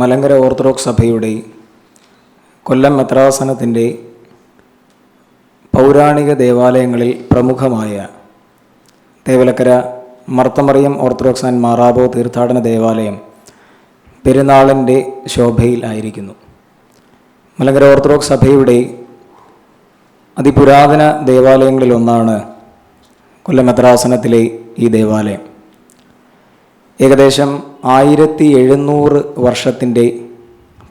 Malankara orthodox സഭയുടെ കൊല്ലം മെത്രാസനത്തിന്റെ പൗരാണിക ദേവാലയങ്ങളിൽ പ്രമുഖമായ തേവലക്കര മർത്തമറിയം ഓർത്തഡോക്സ് ആൻഡ് മാറാബോ തീർത്ഥാടന ദേവാലയം പെരുന്നാളിന്റെ ശോഭയിൽ ആയിരിക്കുന്നു. മലങ്കര ഓർത്തഡോക്സ് സഭയുടെ അതിപുരാതന ദേവാലയങ്ങളിലൊന്നാണ് കൊല്ലം മെത്രാസനത്തിലെ ഈ ദേവാലയം. ഏകദേശം ആയിരത്തി എഴുന്നൂറ് വർഷത്തിന്റെ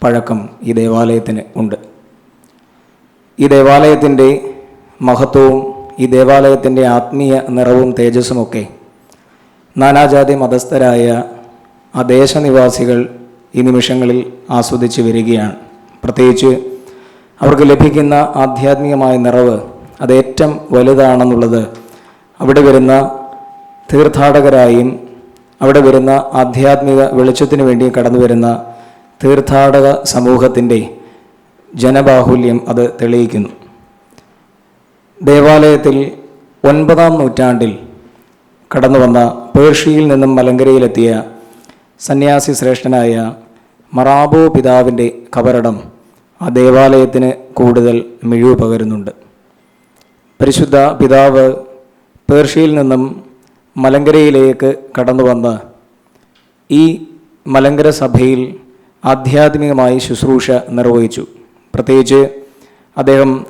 പഴക്കം ഈ ദേവാലയത്തിന് ഉണ്ട്. ഈ ദേവാലയത്തിന്റെ മഹത്വവും ഈ ദേവാലയത്തിന്റെ ആത്മീയ നിറവും തേജസ്സുമൊക്കെ നാനാജാതി മതസ്ഥരായ ആ ദേശനിവാസികൾ ഈ നിമിഷങ്ങളിൽ ആസ്വദിച്ച് വരികയാണ്. പ്രത്യേകിച്ച് അവർക്ക് ലഭിക്കുന്ന ആധ്യാത്മികമായ നിറവ് അത് ഏറ്റവും വലുതാണെന്നുള്ളത് അവിടെ വരുന്ന തീർത്ഥാടകരായും അവിടെ വരുന്ന ആധ്യാത്മിക വെളിച്ചത്തിന് വേണ്ടി കടന്നു വരുന്ന തീർത്ഥാടക സമൂഹത്തിന്റെ ജനബാഹുല്യം അത് തെളിയിക്കുന്നു. ദേവാലയത്തിൽ ഒൻപതാം നൂറ്റാണ്ടിൽ കടന്നു വന്ന പേർഷ്യയിൽ നിന്നും മലങ്കരയിലെത്തിയ സന്യാസി ശ്രേഷ്ഠനായ മറാബോ പിതാവിന്റെ കബറടം ആ ദേവാലയത്തിന് കൂടുതൽ മിഴിവ് പകരുന്നുണ്ട്. പരിശുദ്ധ പിതാവ് പേർഷ്യയിൽ നിന്നും മലങ്കരയിലേക്ക് കടന്നു വന്ന് ഈ മലങ്കര സഭയിൽ ആധ്യാത്മികമായി ശുശ്രൂഷ നിർവഹിച്ചു. പ്രത്യേകിച്ച് അദ്ദേഹം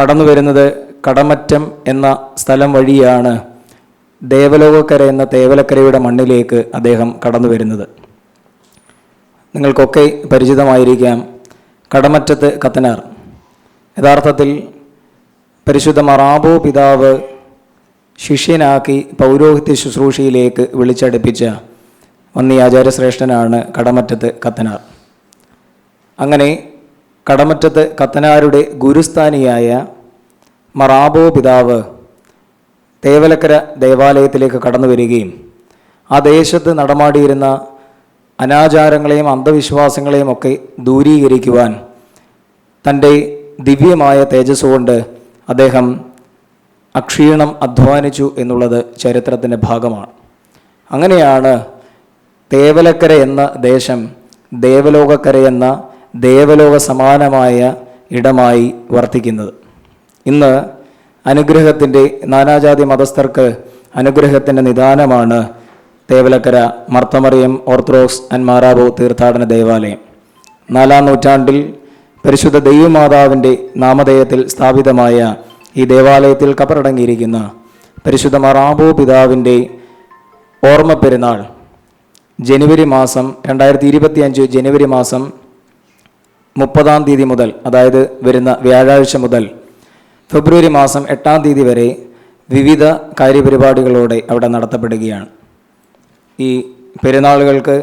കടന്നു വരുന്നത് കടമറ്റം എന്ന സ്ഥലം വഴിയാണ് ദേവലോകക്കര എന്ന തേവലക്കരയുടെ മണ്ണിലേക്ക് അദ്ദേഹം കടന്നു വരുന്നത്. നിങ്ങൾക്കൊക്കെ പരിചിതമായിരിക്കാം കടമറ്റത്ത് കത്തനാർ. യഥാർത്ഥത്തിൽ പരിശുദ്ധ മറാബോ പിതാവ് ശിഷ്യനാക്കി പൗരോഹിത്യ ശുശ്രൂഷയിലേക്ക് വിളിച്ചടുപ്പിച്ച വന്നി ആചാര്യശ്രേഷ്ഠനാണ് കടമറ്റത്ത് കത്തനാർ. അങ്ങനെ കടമറ്റത്ത് കത്തനാരുടെ ഗുരുസ്ഥാനിയായ മറാബോ പിതാവ് തേവലക്കര ദേവാലയത്തിലേക്ക് കടന്നു വരികയും ആ ദേശത്ത് നടമാടിയിരുന്ന അനാചാരങ്ങളെയും അന്ധവിശ്വാസങ്ങളെയും ഒക്കെ ദൂരീകരിക്കുവാൻ തന്റെ ദിവ്യമായ തേജസ്സുകൊണ്ട് അദ്ദേഹം അക്ഷീണം അധ്വാനിച്ചു എന്നുള്ളത് ചരിത്രത്തിന്റെ ഭാഗമാണ്. അങ്ങനെയാണ് തേവലക്കര എന്ന ദേശം ദേവലോകക്കര എന്ന ദേവലോക സമാനമായ ഇടമായി വർത്തിക്കുന്നത്. ഇന്ന് അനുഗ്രഹത്തിന്റെ നാനാജാതി മതസ്ഥർക്ക് അനുഗ്രഹത്തിന്റെ നിദാനമാണ് തേവലക്കര മർത്തമറിയം ഓർത്തഡോക്സ് ആൻഡ് മാറാബോ തീർത്ഥാടന ദേവാലയം. നാലാം നൂറ്റാണ്ടിൽ പരിശുദ്ധ ദൈവമാതാവിന്റെ നാമധേയത്തിൽ സ്ഥാപിതമായ ഈ ദേവാലയത്തിൽ കപ്പറടങ്ങിയിരിക്കുന്ന പരിശുദ്ധ മറാബു പിതാവിന്റെ ഓർമ്മ പെരുന്നാൾ ജനുവരി മാസം രണ്ടായിരത്തി ഇരുപത്തി അഞ്ച് ജനുവരി മാസം മുപ്പതാം തീയതി മുതൽ അതായത് വരുന്ന വ്യാഴാഴ്ച മുതൽ ഫെബ്രുവരി മാസം എട്ടാം തീയതി വരെ വിവിധ കാര്യപരിപാടികളോടെ അവിടെ നടത്തപ്പെടുകയാണ്. ഈ പെരുന്നാളുകൾക്ക്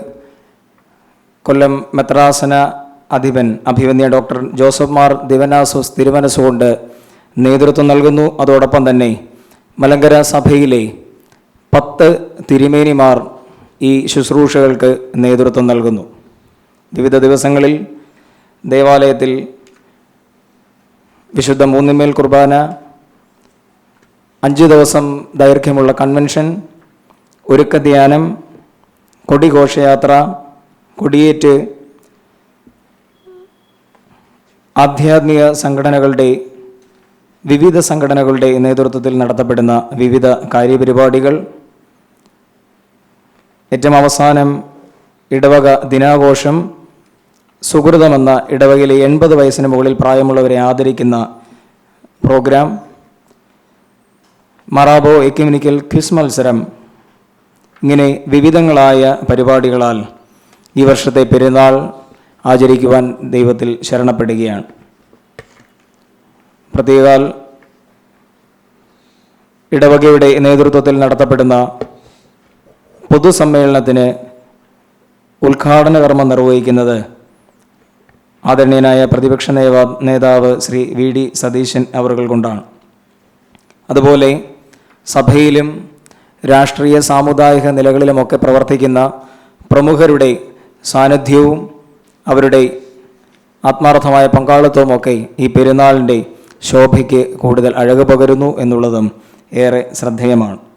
കൊല്ലം മെത്രാസന അധിപൻ അഭിവന്യ ഡോക്ടർ ജോസഫ് മാർ ദിവനാസോസ് തിരുമനസുകൊണ്ട് നേതൃത്വം നൽകുന്നു. അതോടൊപ്പം തന്നെ മലങ്കര സഭയിലെ പത്ത് തിരുമേനിമാർ ഈ ശുശ്രൂഷകൾക്ക് നേതൃത്വം നൽകുന്നു. വിവിധ ദിവസങ്ങളിൽ ദേവാലയത്തിൽ വിശുദ്ധ മൂന്നിമേൽ കുർബാന അഞ്ച് ദിവസം ദൈർഘ്യമുള്ള കൺവെൻഷൻ ഒരുക്ക ധ്യാനം കൊടിഘോഷയാത്ര കൊടിയേറ്റ് ആധ്യാത്മിക സംഘടനകളുടെ വിവിധ സംഘടനകളുടെ നേതൃത്വത്തിൽ നടത്തപ്പെടുന്ന വിവിധ കാര്യപരിപാടികൾ. ഏറ്റവും അവസാനം ഇടവക ദിനാഘോഷം. സുഹൃതമെന്ന ഇടവകയിലെ എൺപത് വയസ്സിന് മുകളിൽ പ്രായമുള്ളവരെ ആദരിക്കുന്ന പ്രോഗ്രാം. മറാബോ എക്യുമിനിക്കൽ ക്വിസ് മത്സരം. ഇങ്ങനെ വിവിധങ്ങളായ പരിപാടികളാൽ ഈ വർഷത്തെ പെരുന്നാൾ ആചരിക്കുവാൻ ദൈവത്തിൽ ശരണപ്പെടുകയാണ്. പ്രത്യേകാൽ ഇടവകയുടെ നേതൃത്വത്തിൽ നടത്തപ്പെടുന്ന പൊതുസമ്മേളനത്തിന് ഉദ്ഘാടന കർമ്മം നിർവഹിക്കുന്നത് ആദരണീയനായ പ്രതിപക്ഷ നേതാ നേതാവ് ശ്രീ വി ഡി സതീശൻ അവർകൾ കൊണ്ടാണ്. അതുപോലെ സഭയിലും രാഷ്ട്രീയ സാമുദായിക നിലകളിലുമൊക്കെ പ്രവർത്തിക്കുന്ന പ്രമുഖരുടെ സാന്നിധ്യവും അവരുടെ ആത്മാർത്ഥമായ പങ്കാളിത്തവുമൊക്കെ ഈ പെരുന്നാളിന്റെ ശോഭയ്ക്ക് കൂടുതൽ അഴക് പകരുന്നു എന്നുള്ളതും ഏറെ ശ്രദ്ധേയമാണ്.